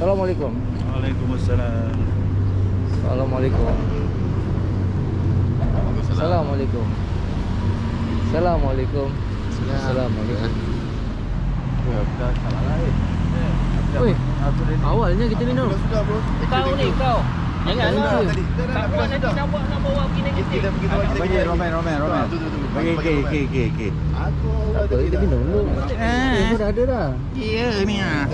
Assalamualaikum. Waalaikumsalam. Assalamualaikum. Assalamualaikum. Assalamualaikum. Assalamualaikum. Oi, awalnya kita minum. Kau ni kau. Jangan Dah, lah. tadi. Tak buat nanti nak buat nak bawa pergi negatif. Bagi Roman, Roman, Roman. Bagi ke, ke, ke, ke. Tak apa, kita minum dulu. Eh, dah ada dah. Iya ni ah.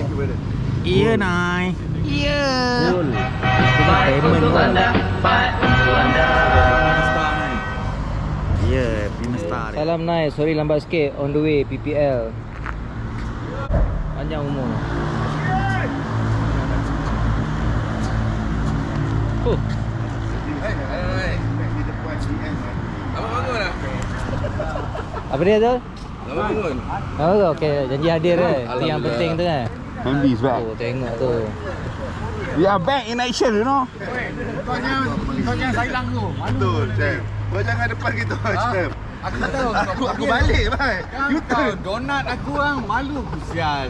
Iya nai. Iya. Cool. Kita payment Untuk anda, anda. Iya, Prima Star. Salam Nai, sorry lambat sikit on the way PPL. Panjang umur. Oh, lah apa dia tu? Abang bangun Oh, tu okey, janji hadir eh. Itu yang penting tu kan. Handy sebab. Oh, tengok tu. We are back in action, you know. Betul, Chef. Kau jangan depan kita, Chef. Aku tak tahu Aku, aku balik, bye. You Kau turn. donat aku orang malu aku sial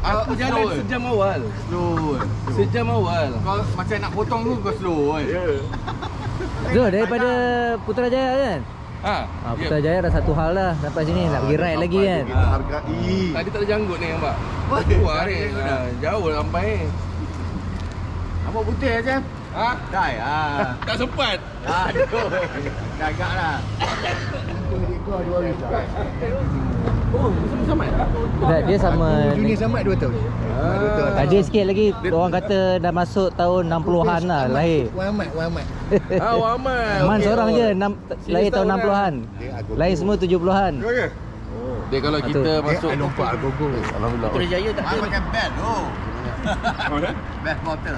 Aku Ah, jalan slow. sejam awal Slow. Sejam awal Kau macam nak potong tu kau slow kan Tu daripada Putrajaya kan? Ha? Ah, Putrajaya dah satu hal lah sampai sini nak pergi ride lagi kan. Kita hargai. Tadi tak ada janggut ni nampak Keluar ni ha, Jauh dah sampai Apa putih aja? Ha? Dai ah. Tak sempat Aduh. Gagak lah. Oh, sama-sama Tak, dia sama Junior Samad 2 tahun. Ah, 2 tahun. Ada sikit lagi orang kata dah masuk tahun 60-an lah lahir. Wan Ahmad, Wan Ahmad. Ah, Waman Man seorang je enam, lahir tahun setahun 60-an. Dia agogo. Lahir semua 70-an. Dia kalau kita tu. masuk I nampak agogo. Alhamdulillah Putrajaya tak ada. pakai bed tu. Bed motor.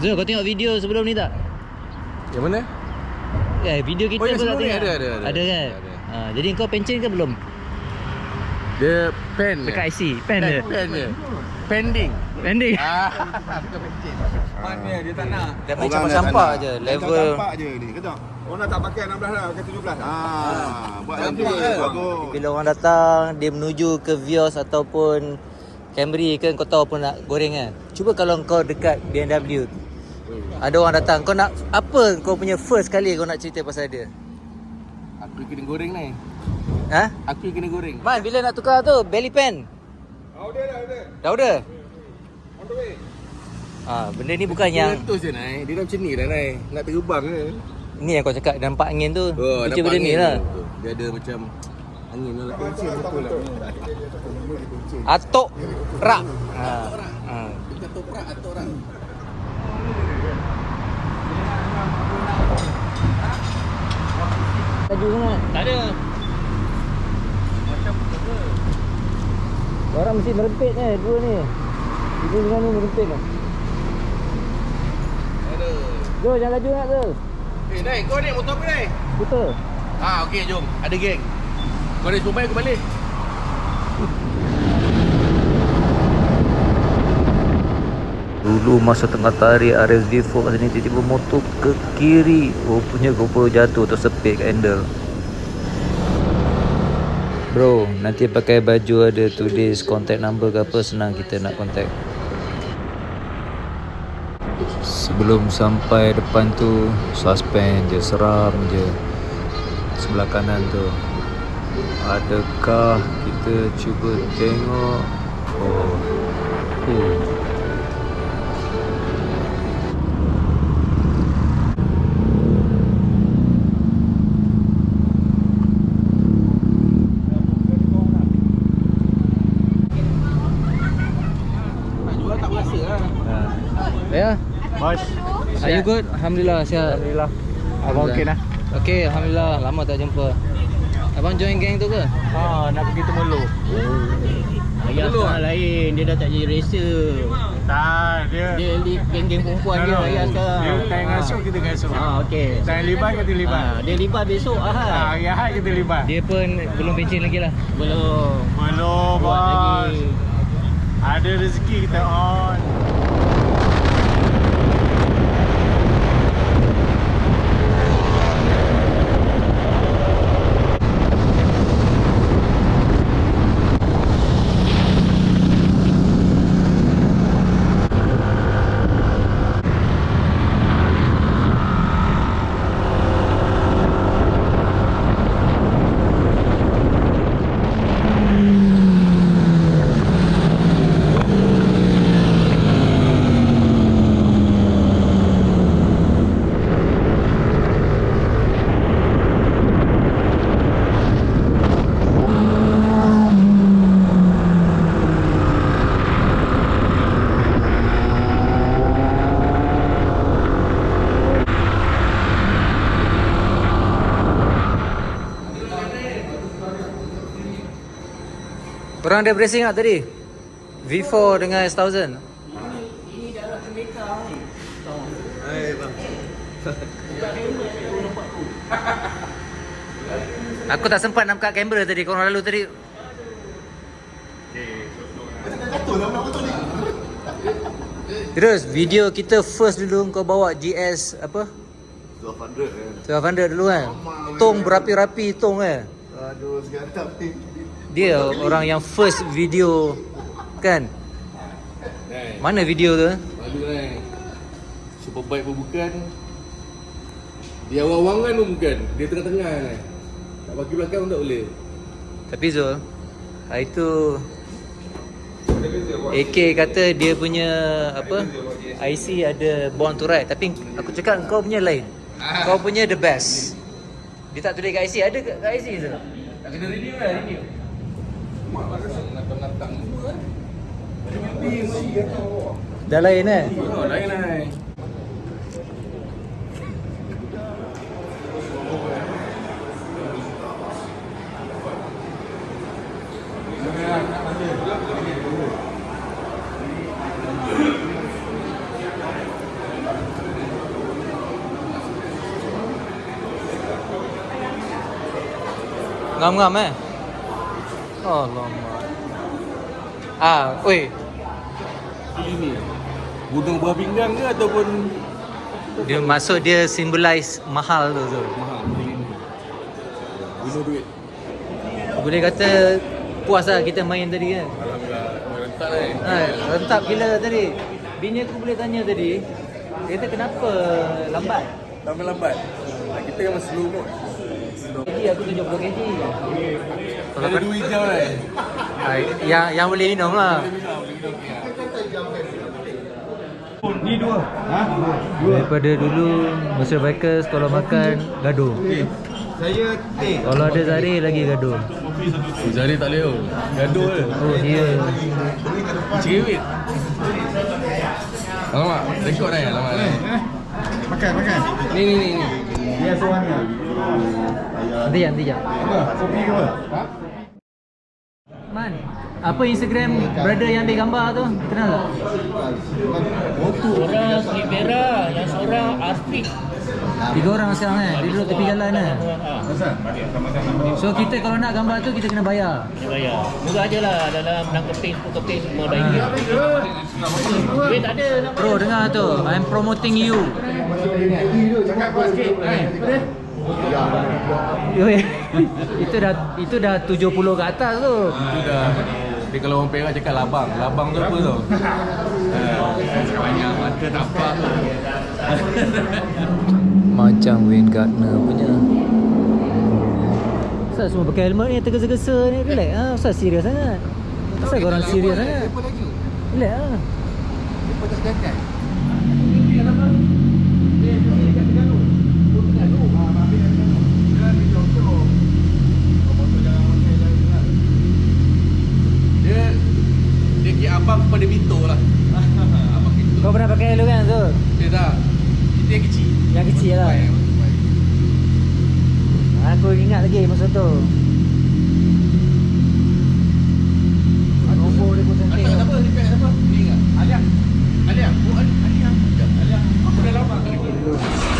Zul, kau tengok video sebelum ni tak? Yang mana? Eh, video kita Oh, pun tak sebelum ni tengok. ada, ada, ada. Ada kan? Ada. Ha, jadi kau pencen ke belum? Dia pen Dekat IC, pen dia. Pen je Pending Pending. Ah, Mana dia tak nak Dia main campak-campak je. Level Campak je ni. Kejap. Orang tak pakai 16 dah, pakai 17 dah. Ah, buat kan? Bagus. bila orang datang dia menuju ke Vios ataupun Camry ke kau tahu apa nak goreng kan. Cuba kalau kau dekat BMW ada orang datang kau nak apa kau punya first kali kau nak cerita pasal dia? Aku kena goreng ni Ha? Aku kena goreng Man bila nak tukar tu belly pen? Oh, dia dah ada. Dah order? On the way. Ha, benda ni bukan yang Dia je Nai Dia dah macam ni dah Nai Nak terbang ke ni yang kau cakap nampak angin tu. Oh, Macam benda ni lah. tu. Dia ada macam Angin tu lah Betul lah. Atok rak. Ha. ha. Kita toprak atau orang Laju sangat. Tak ada. Orang mesti merempit ni dua ni. Itu dengan ni merempit ni. Ada Jom jangan laju nak tu. Eh Nai kau naik motor apa Nai Putar. Ah okey jom Ada geng Kau naik Sumbai aku balik Dulu masa tengah tarik RSV4 kat sini tiba-tiba motor ke kiri Oh punya GoPro jatuh tersepit kat handle. Bro, nanti pakai baju ada tulis contact number ke apa senang kita nak contact. Sebelum sampai depan tu suspend je, seram je. Sebelah kanan tu. Adakah kita cuba tengok? Oh, oh. Bos. are you good? Alhamdulillah, sihat. Alhamdulillah. Abang okey dah. Okey, Alhamdulillah. Lama tak jumpa. Abang join geng tu ke? Ha, nak pergi Temelu. Ayah Dulu, sekarang lain. Dia dah tak jadi racer. Tak, dia. Dia lead geng-geng perempuan je ayah sekarang. Dia tak ngasuh, kita ngasuh. Ah, okey. Tak libat, kita libat. Ah, dia libat besok Ha, Ahad. hari Ahad kita libat. Dia pun belum pencen lagi lah. Belum. Belum, bos. Ada rezeki kita on. Korang ada bracing tak tadi? V4 dengan S1000 Aku tak sempat nampak kamera tadi Korang lalu tadi Terus video kita first dulu kau bawa GS apa? 1200 eh. 1200 dulu kan Tong berapi-rapi tong kan Aduh, sekarang tak Dia orang yang first video kan Mana video tu? malu nai. Superbike pun bukan. Dia awang-awangan pun bukan. Dia tengah-tengah nai. Tak bagi belakang pun tak boleh. Tapi Zul Hari tu AK kata dia punya apa IC ada born to ride Tapi aku cakap kau punya lain Kau punya the best Dia tak tulis kat IC Ada kat IC Zul Tak kena renew lah, renew. Natang-natang semua kan. Ada mimpi Dah lain eh Oh, lain nai. Ngam-ngam eh Alamak Ah, oi Ini gunung buah pinggang ke ataupun Dia masuk dia symbolize mahal tu Zul mahal. Gunung duit. Boleh kata puas lah kita main tadi kan Alhamdulillah, rentak nai. ha, Rentap gila tadi Bini aku boleh tanya tadi Dia kata kenapa lambat Tambah lambat. Kita kan slow mode. kg aku 70 kg Ada dua hijau ha, yang, yang boleh minum lah Ni dua. Ha? Daripada dulu Mesra Bikers kalau makan gaduh Saya teh. Kalau ada Zari lagi gaduh Zari tak boleh. oh. Gaduh je. Oh dia Cewek. Alamak, rekod nai. Alamak nai. Eh. Makan, makan. Ni ni ni ni. Dia seorang ni. Nanti jap, nanti jap Apa? Kopi ke apa? Ha? Apa Instagram brother yang ambil gambar tu? Kenal tak? Seorang Rivera, yang seorang Arfik. Tiga orang sekarang eh Dia duduk tepi jalan eh? So kita kalau nak gambar tu kita kena bayar kena bayar. Murah je lah dalam enam keping, sepuluh keping semua dah ingat. Duit tak ada nak Bro dengar tu I'm promoting you Cakap kau sikit. Eh. Itu dah itu dah 70 ke atas tu Itu dah. Dia kalau orang Perak cakap labang. Labang tu apa tau? Banyak mata tak apa. Macam Wayne Gardner punya Asal semua pakai helmet ni tergesa-gesa ni Relax lah Asal serius sangat Asal korang serius sangat Relax lah Dia dia kira abang kepada Bito lah. abang Bito. Kau pernah pakai dulu kan tu? Dia tak. Kita yang kecil. Yang kecil lah Aku ingat lagi masa tu Nombor dia pun cantik Atas siapa? Dia siapa? Ni ingat? Alia. Alia. Oh, Alia. Alia. Alia. Aku dah lama kali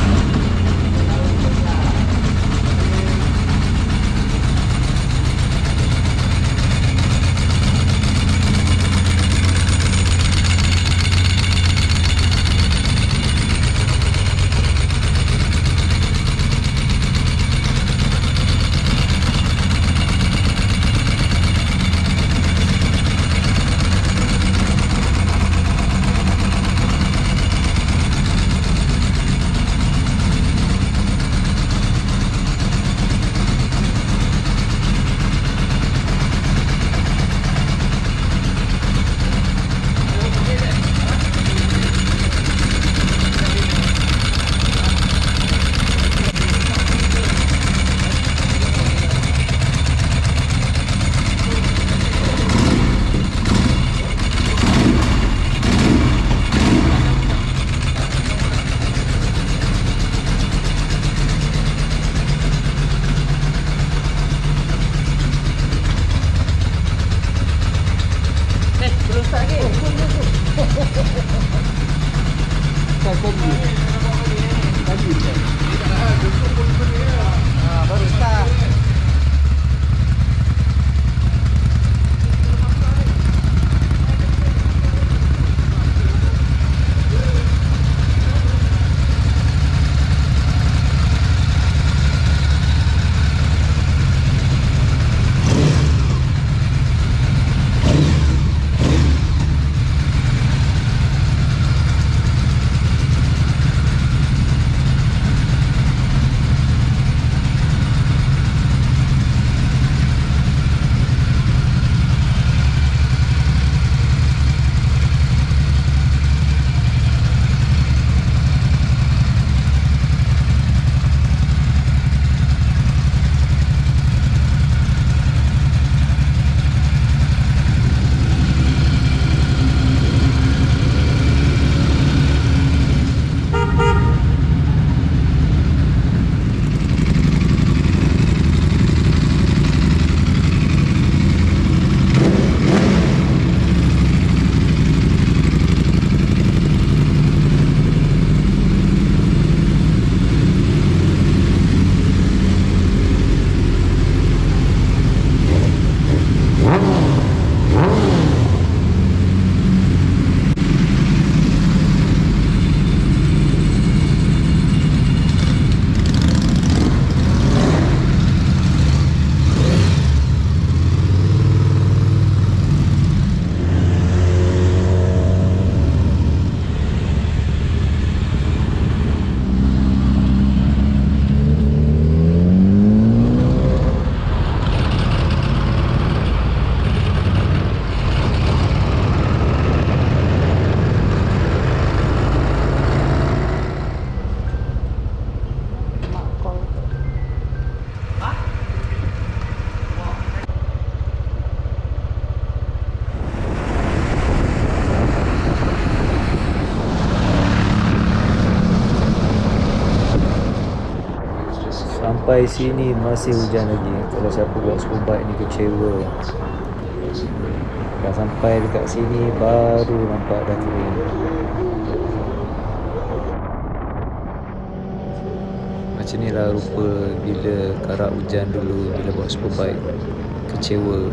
Sampai sini masih hujan lagi. Kalau siapa buat superbike ni kecewa. Dah sampai dekat sini baru nampak dah kering. Macam ni lah rupa bila karak hujan dulu Bila buat superbike Kecewa